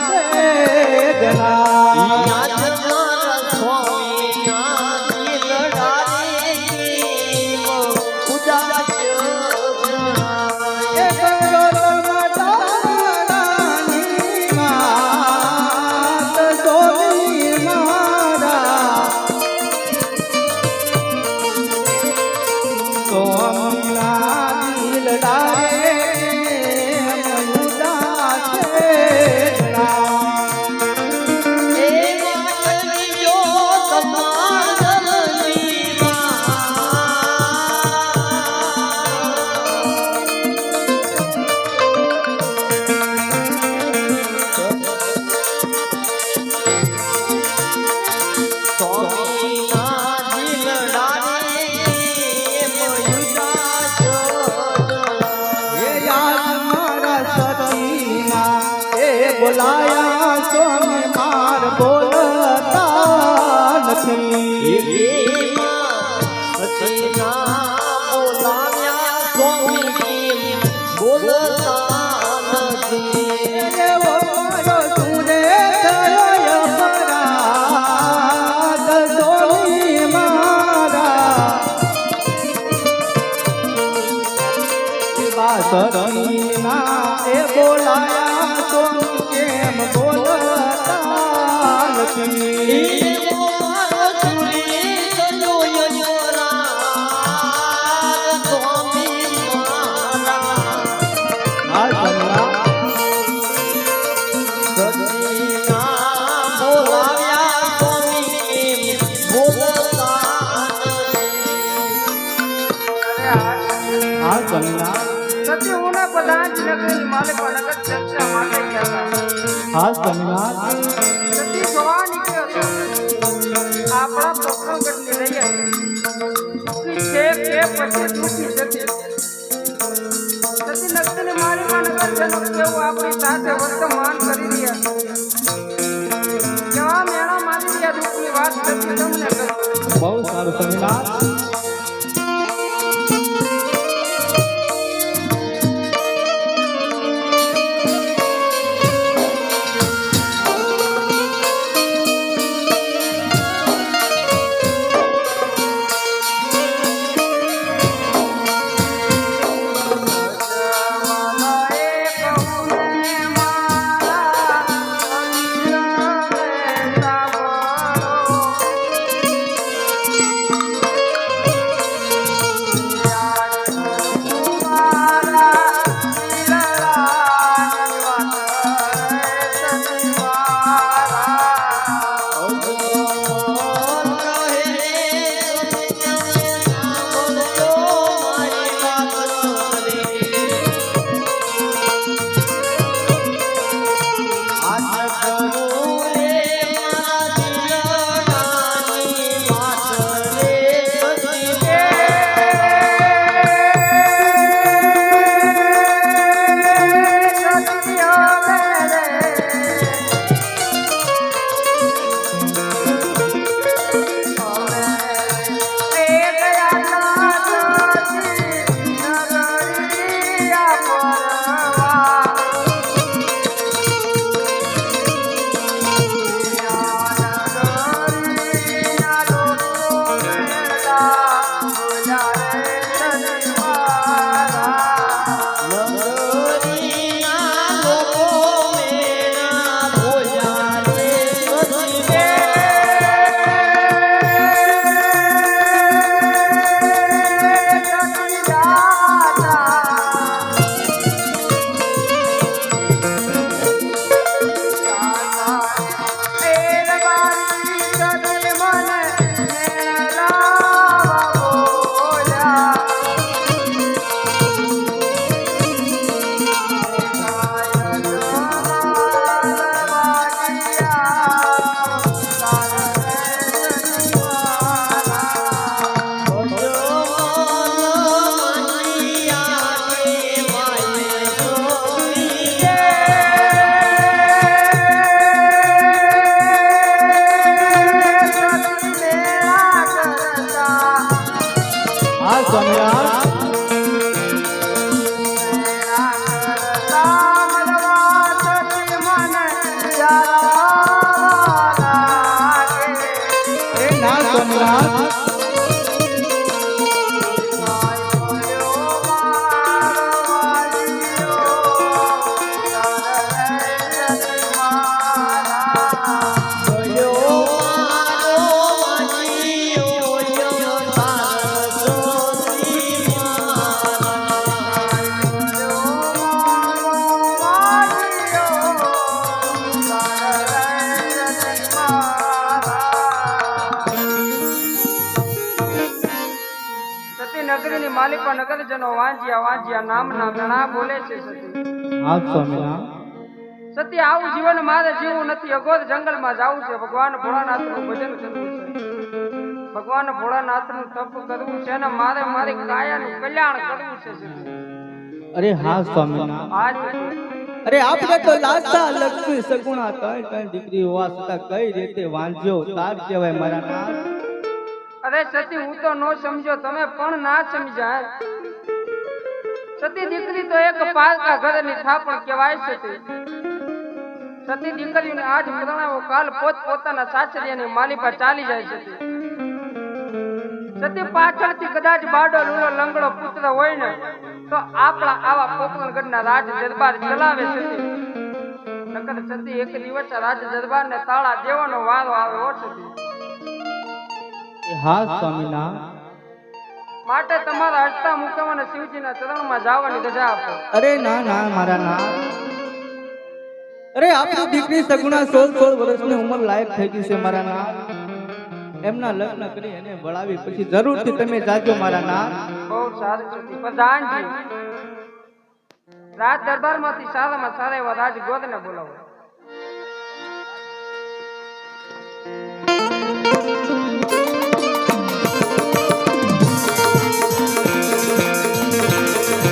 Vedana. Yeah. बुलाया નથી આ જમલા આ જમલા સતી ઉના પ્રધાન નગરી માલિક નગર ચર્ચા માટે ગયા હતા. આ જમલા સતી જોવા નીકળ્યો હતો આપણા પ્રસંગની હતી છે. કે પછી તૂટી જતી સતી નગરની માલિકા નગર જનક કેવું આપણી સાથે વર્તમાન કરી રહ્યા કેવા મેળા મારી રહ્યા દુઃખની વાત સતી તમને બહુ સારું જમલા सोमनाथ જનો વાંજ્યા વાંજ્યા નામના ઘણા બોલે છે સતી. હા સ્વામિનાથ સતી આવું જીવન મારે જીવવું નથી. અગોદ જંગલમાં જાવું છે. ભગવાન ભોળાનાથનું ભજન કરવું છે. ભગવાન ભોળાનાથનું તપ કરવું છે અને મારે મારી કાયાનું કલ્યાણ કરવું છે અરે હા સ્વામી આ અરે આપણે તો લાસા લક્ષ્મી સગુણા કઈ કઈ દીકરી હોવા છતાં કઈ રીતે વાંચ્યો તાર કહેવાય મારા નાથ અરે સતી, હું તો નો સમજો તમે પણ ના સમજાય. સતી દીકરી તો એક પારકા ઘરની થાપણ કહેવાય સતી સતી દીકરીઓને આજ મરણાવો કાલ પોત પોતાના સાસરિયાની માલી પર ચાલી જાય છે સતી પાછળથી કદાચ બાડો લૂલો લંગડો પુત્ર હોય ને, તો આપણા આવા પોકરણગઢના રાજ દરબાર ચલાવે સતી નકર સતી એક દિવસ રાજ દરબારને તાળા દેવાનો વારો આવે હો સતી હા સ્વામીના. માટે તમારા હટતા મુકાવાના શિવજીના ચરણમાં જવાની રજા આપો. અરે ના ના મારા ના. અરે આપણી દીકરી સગુણા સોળ સોળ વર્ષની ઉંમર લાયક થઈ ગઈ છે મારા ના. એમના લગ્ન કરી એને વળાવી પછી જરૂરથી તમે જાજો મારા ના. બહુ સારું પ્રધાનજી. રાજ દરબારમાંથી સારામાં સારા એવા રાજગોદને બોલાવો.